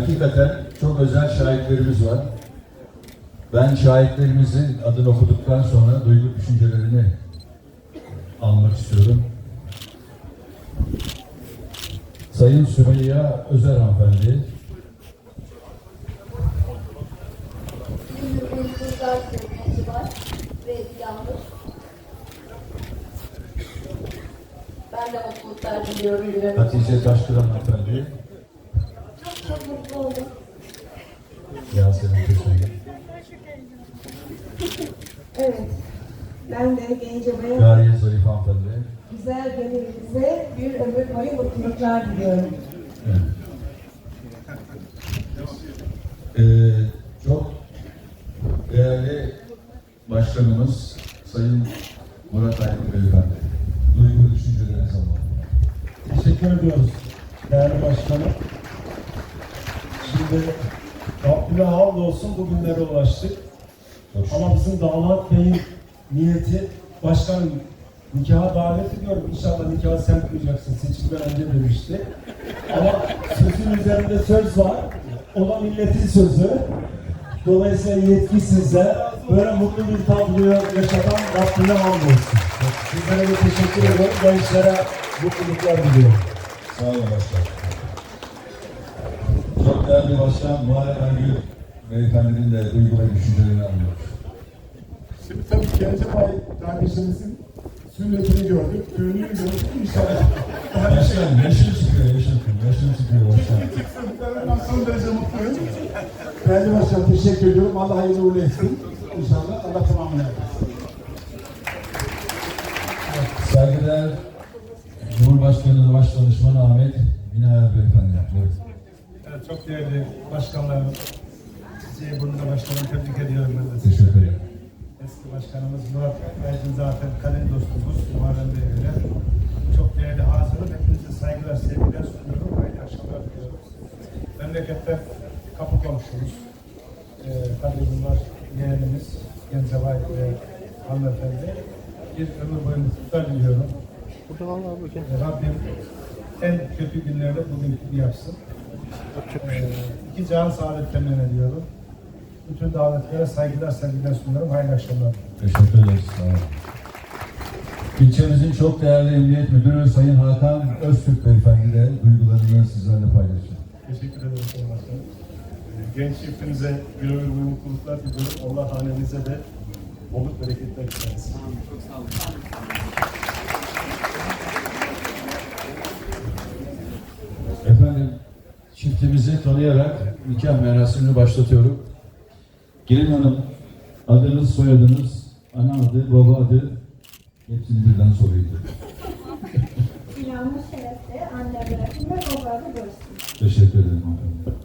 hakikaten çok özel şahitlerimiz var. Ben şahitlerimizin adını okuduktan sonra duygu düşüncelerini almak istiyorum. Sayın Sümeyye Özer hanımefendi, var ve yalnız. Ben de mutluluklar diliyorum. Hatice Taşkıran hanımefendi, Çok mutlu oldum. Yasemin Teşekkür, Evet. Ben de Gencebay'a Gariye Zarif hanımefendi, güzel gönlünüze bir ömür boyu mutluluklar diliyorum. Evet. Ee, çok değerli başkanımız Sayın Murat Aydın Beyefendi. Duygu düşüncelerinizi alalım. Teşekkür ediyoruz değerli başkanım. Şimdi Rabbime hamdolsun bugünlere ulaştık. Şükür. Ama bizim damat beyin niyeti başkanım nikaha davet ediyorum. İnşallah nikahı sen kıyacaksın. Seçimden önce demişti. Ama sözün üzerinde söz var. O da milletin sözü. Dolayısıyla yetki sizde. Böyle mutlu bir tabloyu yaşatan Rabbime hamdolsun. Sizlere de teşekkür ediyorum. Gençlere mutluluklar diliyorum. Sağ olun başkan. Değerli başkan Muharrem Ergül Beyefendinin de duygu ve düşüncelerini alıyoruz. Şimdi tabii Gencebay kardeşimizin sünnetini gördük, düğününü gördük inşallah. Başkan yaşın çıkıyor, yaşın çıkıyor, yaşın çıkıyor başkan. çıksın, ben son derece mutluyum. Değerli Başkan teşekkür ediyorum. Allah hayırlı uğurlu etsin. İnşallah Allah tamamını yapsın. Saygıdeğer Cumhurbaşkanı Başdanışmanı Ahmet Binaer Beyefendi. Buyurun. Evet, çok değerli başkanlarım, sizi burada başkanım tebrik ediyorum ben de. Teşekkür ederim. Eski başkanımız Murat Aydın zaten kalem dostumuz, Muharrem Bey öyle. Çok değerli hazırım, hepinize saygılar, sevgiler sunuyorum, hayırlı akşamlar diliyorum. Memleketten kapı komşumuz, e, tabii bunlar yeğenimiz, Gencebay ve hanımefendi. Bir ömür boyu mutluluklar diliyorum. E, Rabbim en kötü günlerde bugün iki can saadet temin ediyorum. Bütün davetlere saygılar, sevgiler sunuyorum. Hayırlı akşamlar. Teşekkür ederiz. Sağ olun. İlçemizin çok değerli Emniyet Müdürü Sayın Hakan Öztürk Beyefendi de duygularını sizlerle paylaşıyor. Teşekkür ederim Sayın Başkanım. Ee, Genç çiftimize bir ömür boyu mutluluklar diliyorum. Allah hanenize de bolluk bereketler istesin. Efendim çiftimizi tanıyarak nikah merasimini başlatıyorum. Gelin hanım adınız, soyadınız, ana adı, baba adı hepsini birden sorayım. İlhamı şerefte anne bırakın ve babayla görsün. Teşekkür ederim hanımefendi.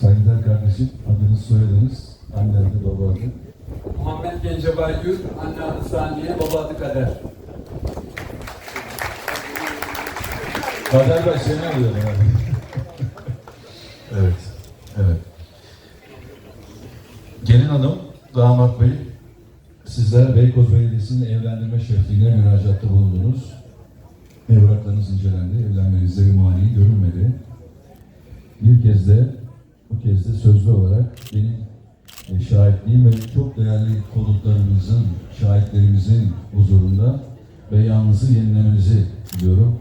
Saygıdeğer kardeşim adınız, soyadınız, anne adı, baba adı. Muhammed Gencebay Gül, anne adı Saniye, baba adı Kader. Kader Bey seni alıyorum abi. evet, evet. Gelin hanım, damat bey, sizler Beykoz Belediyesi'nin evlendirme şefliğine müracaatta bulundunuz. Evraklarınız incelendi, evlenmenizde bir mani görülmedi. Bir kez de, bu kez de sözlü olarak benim e, şahitliğim ve çok değerli konuklarımızın, şahitlerimizin huzurunda beyanınızı yenilemenizi diliyorum.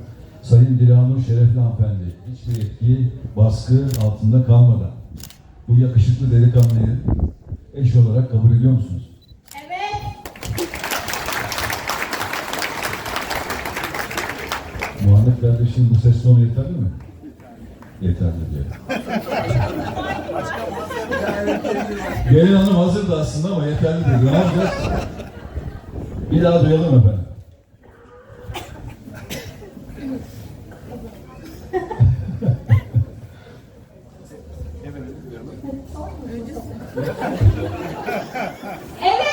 Sayın Dilanur Şerefli Hanımefendi, hiçbir etki, baskı altında kalmadan bu yakışıklı delikanlıyı eş olarak kabul ediyor musunuz? Evet. Muhammed kardeşim bu ses tonu yeterli mi? Yeterli diyor. Gelin hanım hazırdı aslında ama yeterli dedi. Ne yapacağız? Bir daha duyalım efendim. Evet.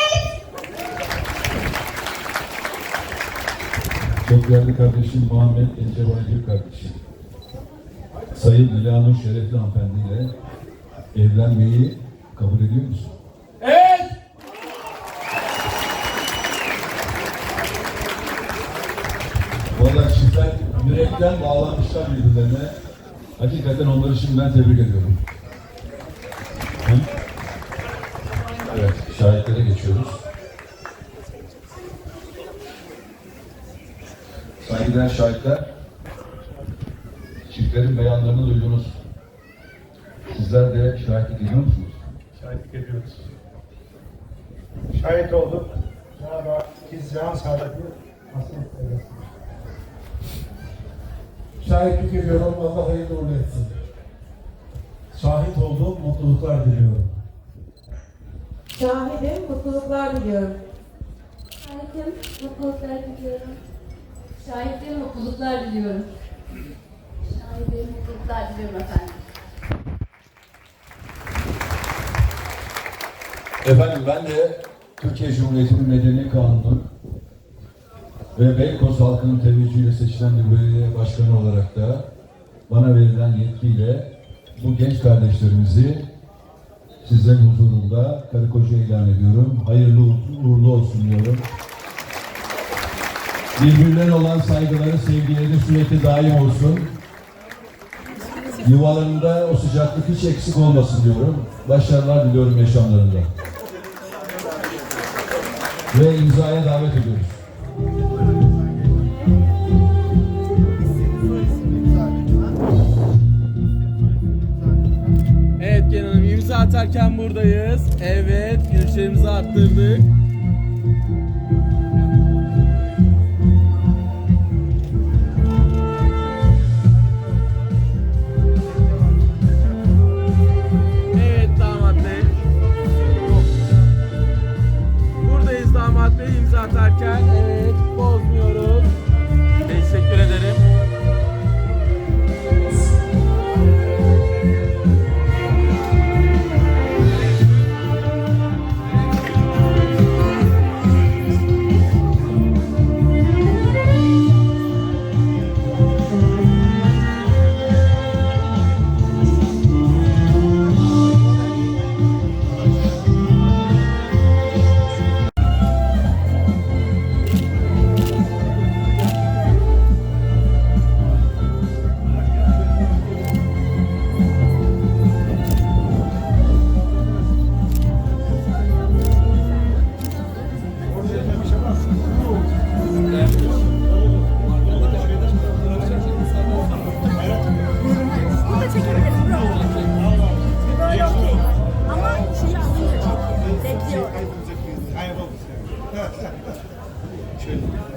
Çok değerli kardeşim Muhammed Gencebay Gül kardeşim. Sayın Dilanur Şerefli hanımefendiyle evlenmeyi kabul ediyor musun? Yürekten bağlanmışlar birbirlerine. Hakikaten onları şimdiden tebrik ediyorum. Evet, şahitlere geçiyoruz. Saygıdeğer şahitler, çiftlerin beyanlarını duydunuz. Sizler de şahitlik ediyor musunuz? Şahitlik ediyoruz. Şahit olduk. Cenab-ı Hak hizyan saadeti eylesin. Şahitlik ediyorum. Allah hayırlı uğurlu etsin. Şahit olduğum mutluluklar diliyorum. Şahidim, mutluluklar diliyorum. Şahidim, mutluluklar diliyorum. Şahidim, mutluluklar diliyorum. Şahidim, mutluluklar diliyorum efendim. Efendim ben de Türkiye Cumhuriyeti'nin Medeni Kanunu ve Beykoz halkının teveccühüyle seçilen bir belediye başkanı olarak da bana verilen yetkiyle bu genç kardeşlerimizi sizlerin huzurunda karı koca ilan ediyorum. Hayırlı uğurlu olsun diyorum. Birbirlerine olan saygıları, sevgileri sürekli daim olsun. Yuvalarında o sıcaklık hiç eksik olmasın diyorum. Başarılar diliyorum yaşamlarında. Ve imzaya davet ediyoruz. Evet Hanım imza atarken buradayız. Evet gülüşlerimizi arttırdık.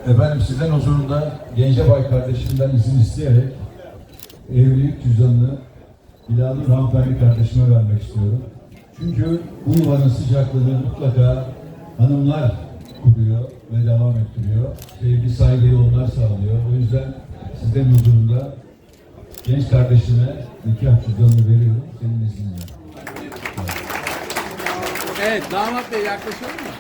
Efendim sizden huzurunda Gencebay kardeşimden izin isteyerek evlilik cüzdanını Bilal'ın hanımefendi kardeşime vermek istiyorum. Çünkü bu yuvanın sıcaklığını mutlaka hanımlar kuruyor ve devam ettiriyor. Sevgi, saygıyı onlar sağlıyor. O yüzden sizden huzurunda genç kardeşime nikah cüzdanını veriyorum. Senin izninle. Evet damat bey yaklaşalım mı?